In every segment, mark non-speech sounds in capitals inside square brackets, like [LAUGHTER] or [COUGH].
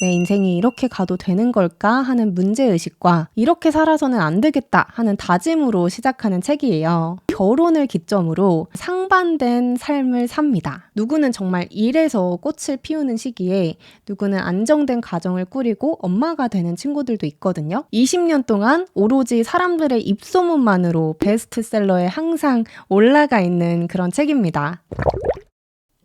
내 인생이 이렇게 가도 되는 걸까 하는 문제의식과 이렇게 살아서는 안 되겠다 하는 다짐으로 시작하는 책이에요. 결혼을 기점으로 상반된 삶을 삽니다. 누구는 정말 일에서 꽃을 피우는 시기에 누구는 안정된 가정을 꾸리고 엄마가 되는 친구들도 있거든요. 20년 동안 오로지 사람들의 입소문만으로 베스트셀러에 항상 올라가 있는 그런 책입니다.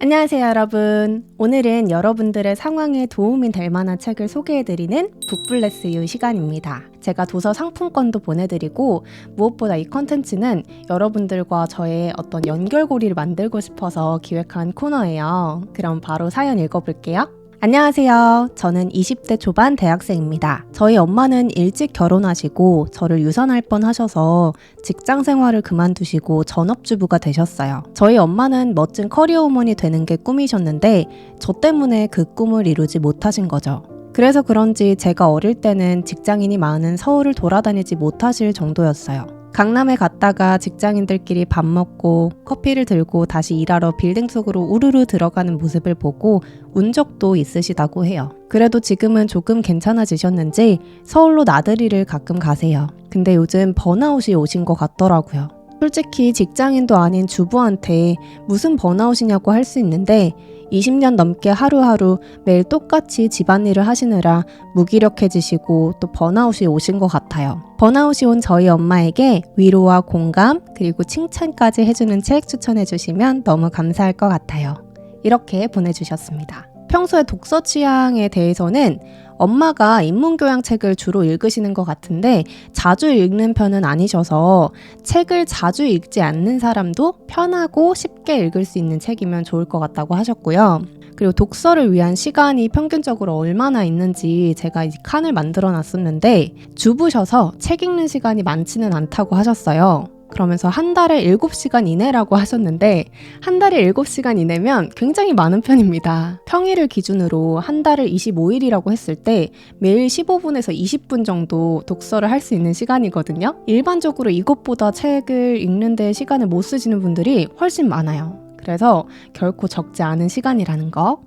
안녕하세요, 여러분. 오늘은 여러분들의 상황에 도움이 될 만한 책을 소개해드리는 북플레스 유 시간입니다. 제가 도서 상품권도 보내드리고, 무엇보다 이 컨텐츠는 여러분들과 저의 어떤 연결고리를 만들고 싶어서 기획한 코너예요. 그럼 바로 사연 읽어볼게요. 안녕하세요. 저는 20대 초반 대학생입니다. 저희 엄마는 일찍 결혼하시고 저를 유산할 뻔 하셔서 직장 생활을 그만두시고 전업주부가 되셨어요. 저희 엄마는 멋진 커리어 우먼이 되는 게 꿈이셨는데 저 때문에 그 꿈을 이루지 못하신 거죠. 그래서 그런지 제가 어릴 때는 직장인이 많은 서울을 돌아다니지 못하실 정도였어요. 강남에 갔다가 직장인들끼리 밥 먹고 커피를 들고 다시 일하러 빌딩 속으로 우르르 들어가는 모습을 보고 운 적도 있으시다고 해요. 그래도 지금은 조금 괜찮아지셨는지 서울로 나들이를 가끔 가세요. 근데 요즘 번아웃이 오신 것 같더라고요. 솔직히 직장인도 아닌 주부한테 무슨 번아웃이냐고 할 수 있는데 20년 넘게 하루하루 매일 똑같이 집안일을 하시느라 무기력해지시고 또 번아웃이 오신 것 같아요. 번아웃이 온 저희 엄마에게 위로와 공감 그리고 칭찬까지 해주는 책 추천해 주시면 너무 감사할 것 같아요. 이렇게 보내주셨습니다. 평소에 독서 취향에 대해서는 엄마가 인문교양 책을 주로 읽으시는 것 같은데 자주 읽는 편은 아니셔서 책을 자주 읽지 않는 사람도 편하고 쉽게 읽을 수 있는 책이면 좋을 것 같다고 하셨고요. 그리고 독서를 위한 시간이 평균적으로 얼마나 있는지 제가 이 칸을 만들어 놨었는데 주부셔서 책 읽는 시간이 많지는 않다고 하셨어요. 그러면서 한 달에 7시간 이내라고 하셨는데 한 달에 7시간 이내면 굉장히 많은 편입니다. 평일을 기준으로 한 달을 25일이라고 했을 때 매일 15분에서 20분 정도 독서를 할 수 있는 시간이거든요. 일반적으로 이것보다 책을 읽는데 시간을 못 쓰시는 분들이 훨씬 많아요. 그래서 결코 적지 않은 시간이라는 거.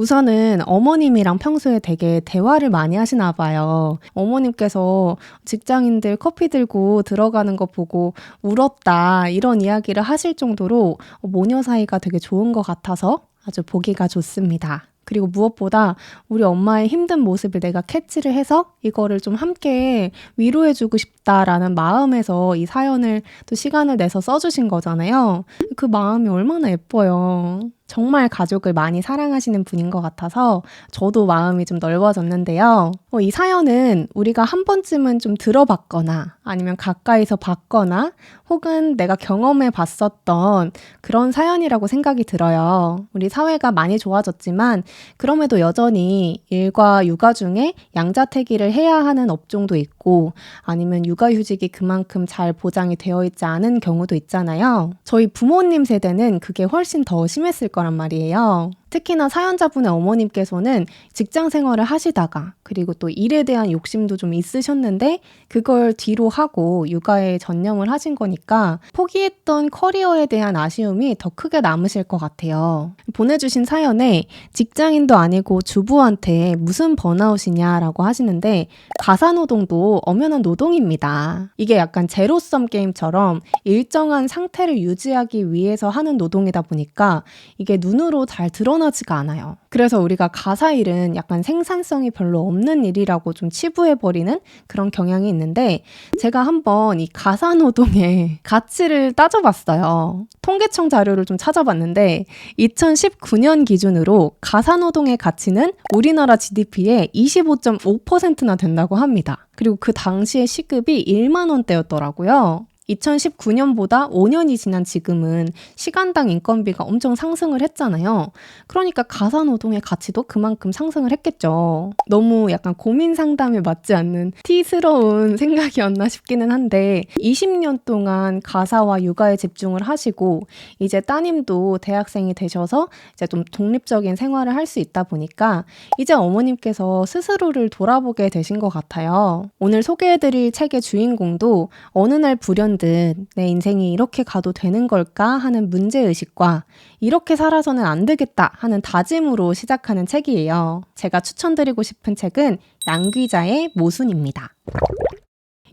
우선은 어머님이랑 평소에 되게 대화를 많이 하시나 봐요. 어머님께서 직장인들 커피 들고 들어가는 거 보고 울었다 이런 이야기를 하실 정도로 모녀 사이가 되게 좋은 것 같아서 아주 보기가 좋습니다. 그리고 무엇보다 우리 엄마의 힘든 모습을 내가 캐치를 해서 이거를 좀 함께 위로해주고 싶다라는 마음에서 이 사연을 또 시간을 내서 써주신 거잖아요. 그 마음이 얼마나 예뻐요. 정말 가족을 많이 사랑하시는 분인 것 같아서 저도 마음이 좀 넓어졌는데요. 어, 이 사연은 우리가 한 번쯤은 좀 들어봤거나 아니면 가까이서 봤거나 혹은 내가 경험해 봤었던 그런 사연이라고 생각이 들어요. 우리 사회가 많이 좋아졌지만 그럼에도 여전히 일과 육아 중에 양자택일을 해야 하는 업종도 있고 아니면 육아휴직이 그만큼 잘 보장이 되어 있지 않은 경우도 있잖아요. 저희 부모님 세대는 그게 훨씬 더 심했을 거란 말이에요. 특히나 사연자분의 어머님께서는 직장 생활을 하시다가 그리고 또 일에 대한 욕심도 좀 있으셨는데 그걸 뒤로 하고 육아에 전념을 하신 거니까 포기했던 커리어에 대한 아쉬움이 더 크게 남으실 것 같아요. 보내주신 사연에 직장인도 아니고 주부한테 무슨 번아웃이냐라고 하시는데 가사노동도 엄연한 노동입니다. 이게 약간 제로섬 게임처럼 일정한 상태를 유지하기 위해서 하는 노동이다 보니까 이게 눈으로 잘 드러나 드 러나지가 않아요. 그래서 우리가 가사 일은 약간 생산성이 별로 없는 일이라고 좀 치부해버리는 그런 경향이 있는데 제가 한번 이 가사 노동의 [LAUGHS] 가치를 따져봤어요. 통계청 자료를 좀 찾아봤는데 2019년 기준으로 가사 노동의 가치는 우리나라 GDP의 25.5%나 된다고 합니다. 그리고 그 당시의 시급이 1만 원대였더라고요. 2019년보다 5년이 지난 지금은 시간당 인건비가 엄청 상승을 했잖아요. 그러니까 가사노동의 가치도 그만큼 상승을 했겠죠. 너무 약간 고민 상담에 맞지 않는 티스러운 [LAUGHS] 생각이었나 싶기는 한데 20년 동안 가사와 육아에 집중을 하시고 이제 따님도 대학생이 되셔서 이제 좀 독립적인 생활을 할 수 있다 보니까 이제 어머님께서 스스로를 돌아보게 되신 것 같아요. 오늘 소개해드릴 책의 주인공도 어느 날 불현 듯듯내 인생이 이렇게 가도 되는 걸까 하는 문제의식과 이렇게 살아서는 안 되겠다 하는 다짐으로 시작하는 책이에요. 제가 추천드리고 싶은 책은 양귀자의 모순입니다.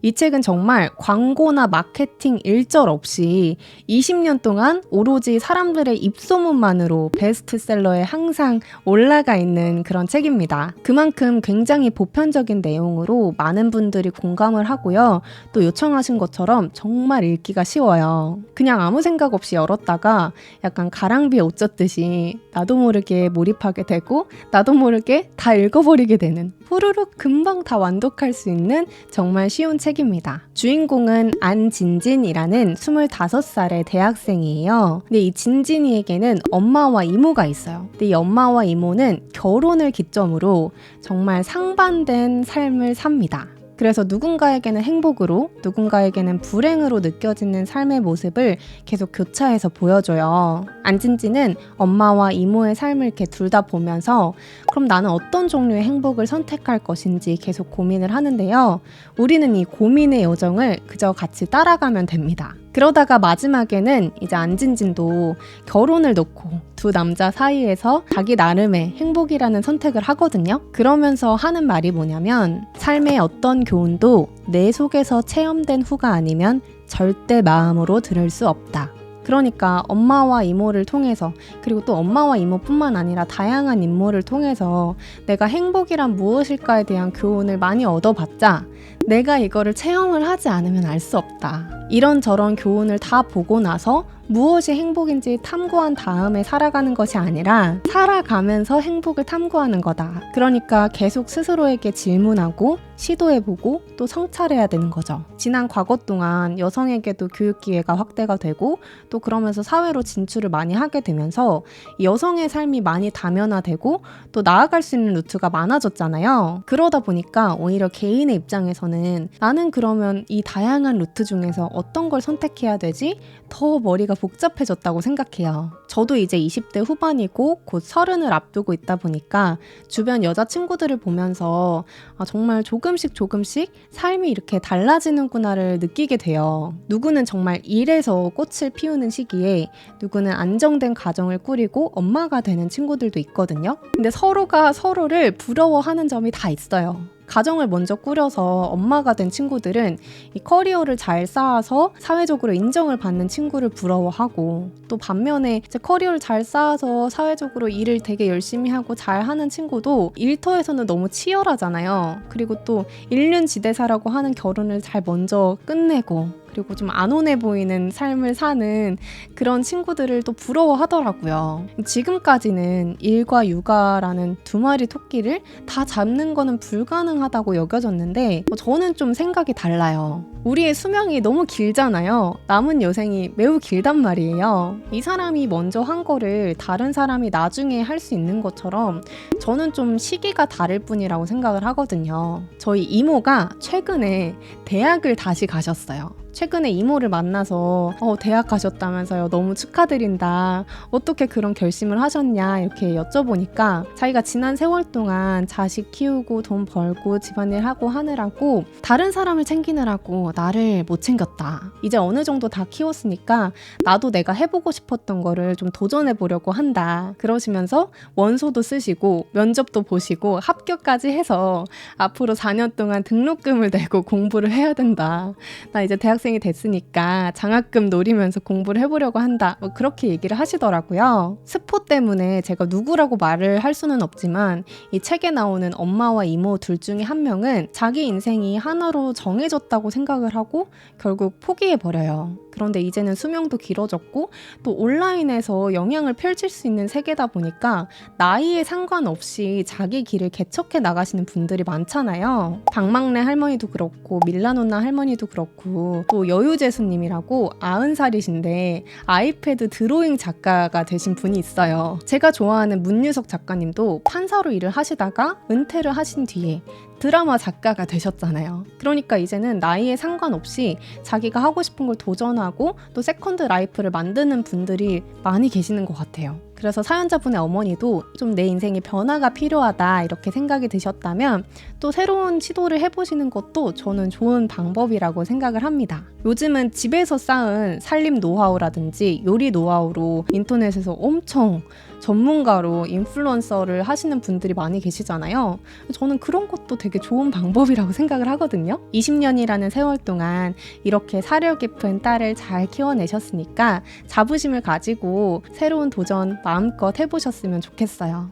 이 책은 정말 광고나 마케팅 일절 없이 20년 동안 오로지 사람들의 입소문만으로 베스트셀러에 항상 올라가 있는 그런 책입니다. 그만큼 굉장히 보편적인 내용으로 많은 분들이 공감을 하고요. 또 요청하신 것처럼 정말 읽기가 쉬워요. 그냥 아무 생각 없이 열었다가 약간 가랑비에 옷 젖듯이 나도 모르게 몰입하게 되고 나도 모르게 다 읽어버리게 되는 후루룩 금방 다 완독할 수 있는 정말 쉬운 책입니다. 주인공은 안진진이라는 25살의 대학생이에요. 근데 이 진진이에게는 엄마와 이모가 있어요. 근데 이 엄마와 이모는 결혼을 기점으로 정말 상반된 삶을 삽니다. 그래서 누군가에게는 행복으로 누군가에게는 불행으로 느껴지는 삶의 모습을 계속 교차해서 보여줘요. 안진지는 엄마와 이모의 삶을 이렇게 둘 다 보면서 그럼 나는 어떤 종류의 행복을 선택할 것인지 계속 고민을 하는데요. 우리는 이 고민의 여정을 그저 같이 따라가면 됩니다. 그러다가 마지막에는 이제 안진진도 결혼을 놓고 두 남자 사이에서 자기 나름의 행복이라는 선택을 하거든요. 그러면서 하는 말이 뭐냐면 삶의 어떤 교훈도 내 속에서 체험된 후가 아니면 절대 마음으로 들을 수 없다. 그러니까 엄마와 이모를 통해서 그리고 또 엄마와 이모뿐만 아니라 다양한 인물을 통해서 내가 행복이란 무엇일까에 대한 교훈을 많이 얻어봤자 내가 이거를 체험을 하지 않으면 알 수 없다. 이런저런 교훈을 다 보고 나서 무엇이 행복인지 탐구한 다음에 살아가는 것이 아니라 살아가면서 행복을 탐구하는 거다. 그러니까 계속 스스로에게 질문하고 시도해보고 또 성찰해야 되는 거죠. 지난 과거 동안 여성에게도 교육 기회가 확대가 되고 또 그러면서 사회로 진출을 많이 하게 되면서 여성의 삶이 많이 다면화되고 또 나아갈 수 있는 루트가 많아졌잖아요. 그러다 보니까 오히려 개인의 입장에서는 나는 그러면 이 다양한 루트 중에서 어떤 걸 선택해야 되지? 더 머리가 복잡해졌다고 생각해요. 저도 이제 20대 후반이고 곧 서른을 앞두고 있다 보니까 주변 여자친구들을 보면서 아, 정말 조금씩 조금씩 삶이 이렇게 달라지는구나를 느끼게 돼요. 누구는 정말 일에서 꽃을 피우는 시기에 누구는 안정된 가정을 꾸리고 엄마가 되는 친구들도 있거든요. 근데 서로가 서로를 부러워하는 점이 다 있어요. 가정을 먼저 꾸려서 엄마가 된 친구들은 이 커리어를 잘 쌓아서 사회적으로 인정을 받는 친구를 부러워하고 또 반면에 커리어를 잘 쌓아서 사회적으로 일을 되게 열심히 하고 잘 하는 친구도 일터에서는 너무 치열하잖아요. 그리고 또 일륜 지대사라고 하는 결혼을 잘 먼저 끝내고 그리고 좀 안온해 보이는 삶을 사는 그런 친구들을 또 부러워하더라고요. 지금까지는 일과 육아라는 두 마리 토끼를 다 잡는 거는 불가능하다고 여겨졌는데 저는 좀 생각이 달라요. 우리의 수명이 너무 길잖아요. 남은 여생이 매우 길단 말이에요. 이 사람이 먼저 한 거를 다른 사람이 나중에 할 수 있는 것처럼 저는 좀 시기가 다를 뿐이라고 생각을 하거든요. 저희 이모가 최근에 대학을 다시 가셨어요. 최근에 이모를 만나서 어, 대학 가셨다면서요. 너무 축하드린다. 어떻게 그런 결심을 하셨냐 이렇게 여쭤보니까 자기가 지난 세월 동안 자식 키우고 돈 벌고 집안일 하고 하느라고 다른 사람을 챙기느라고 나를 못 챙겼다. 이제 어느 정도 다 키웠으니까 나도 내가 해보고 싶었던 거를 좀 도전해 보려고 한다. 그러시면서 원서도 쓰시고 면접도 보시고 합격까지 해서 앞으로 4년 동안 등록금을 내고 공부를 해야 된다. 나 이제 대학생이 됐으니까 장학금 노리면서 공부를 해보려고 한다. 뭐 그렇게 얘기를 하시더라고요. 스포 때문에 제가 누구라고 말을 할 수는 없지만 이 책에 나오는 엄마와 이모 둘 중에 한 명은 자기 인생이 하나로 정해졌다고 생각 을 하고 결국 포기해버려요. 그런데 이제는 수명도 길어졌고 또 온라인에서 영향을 펼칠 수 있는 세계다 보니까 나이에 상관없이 자기 길을 개척해 나가시는 분들이 많잖아요. 박막래 할머니도 그렇고 밀라노나 할머니도 그렇고 또 여유재수님이라고 아흔 살이신데 아이패드 드로잉 작가가 되신 분이 있어요. 제가 좋아하는 문유석 작가님도 판사로 일을 하시다가 은퇴를 하신 뒤에 드라마 작가가 되셨잖아요. 그러니까 이제는 나이에 상관없이 자기가 하고 싶은 걸 도전하고 또 세컨드 라이프를 만드는 분들이 많이 계시는 것 같아요. 그래서 사연자분의 어머니도 좀 내 인생에 변화가 필요하다 이렇게 생각이 드셨다면 또 새로운 시도를 해보시는 것도 저는 좋은 방법이라고 생각을 합니다. 요즘은 집에서 쌓은 살림 노하우라든지 요리 노하우로 인터넷에서 엄청 전문가로 인플루언서를 하시는 분들이 많이 계시잖아요. 저는 그런 것도 되게 좋은 방법이라고 생각을 하거든요. 20년이라는 세월 동안 이렇게 사려 깊은 딸을 잘 키워내셨으니까 자부심을 가지고 새로운 도전 마음껏 해보셨으면 좋겠어요.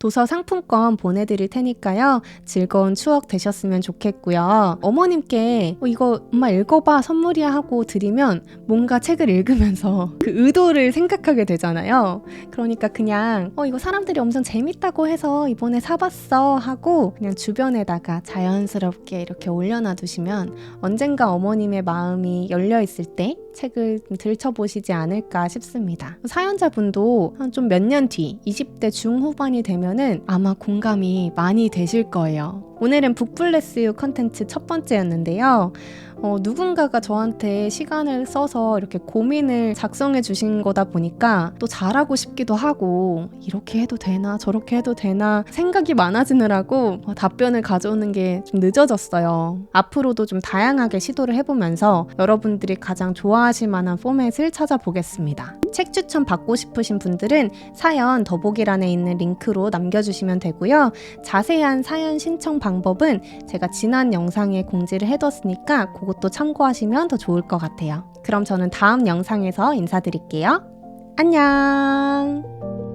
도서 상품권 보내드릴 테니까요. 즐거운 추억 되셨으면 좋겠고요. 어머님께 어, 이거 엄마 읽어봐 선물이야 하고 드리면 뭔가 책을 읽으면서 [LAUGHS] 그 의도를 생각하게 되잖아요. 그러니까 그냥 어 이거 사람들이 엄청 재밌다고 해서 이번에 사봤어 하고 그냥 주변에다가 자연스럽게 이렇게 올려놔 두시면 언젠가 어머님의 마음이 열려 있을 때 책을 좀 들춰보시지 않을까 싶습니다. 사연자분도 한 좀 몇 년 뒤 20대 중후반이 되면 은 아마 공감이 많이 되실 거예요. 오늘은 북플레스유 컨텐츠 첫 번째였는데요. 어, 누군가가 저한테 시간을 써서 이렇게 고민을 작성해 주신 거다 보니까 또 잘하고 싶기도 하고 이렇게 해도 되나 저렇게 해도 되나 생각이 많아지느라고 어, 답변을 가져오는 게 좀 늦어졌어요. 앞으로도 좀 다양하게 시도를 해보면서 여러분들이 가장 좋아하실 만한 포맷을 찾아보겠습니다. 책 추천 받고 싶으신 분들은 사연 더보기란에 있는 링크로 남겨주시면 되고요. 자세한 사연 신청 방법은 제가 지난 영상에 공지를 해뒀으니까 그것도 참고하시면 더 좋을 것 같아요. 그럼 저는 다음 영상에서 인사드릴게요. 안녕!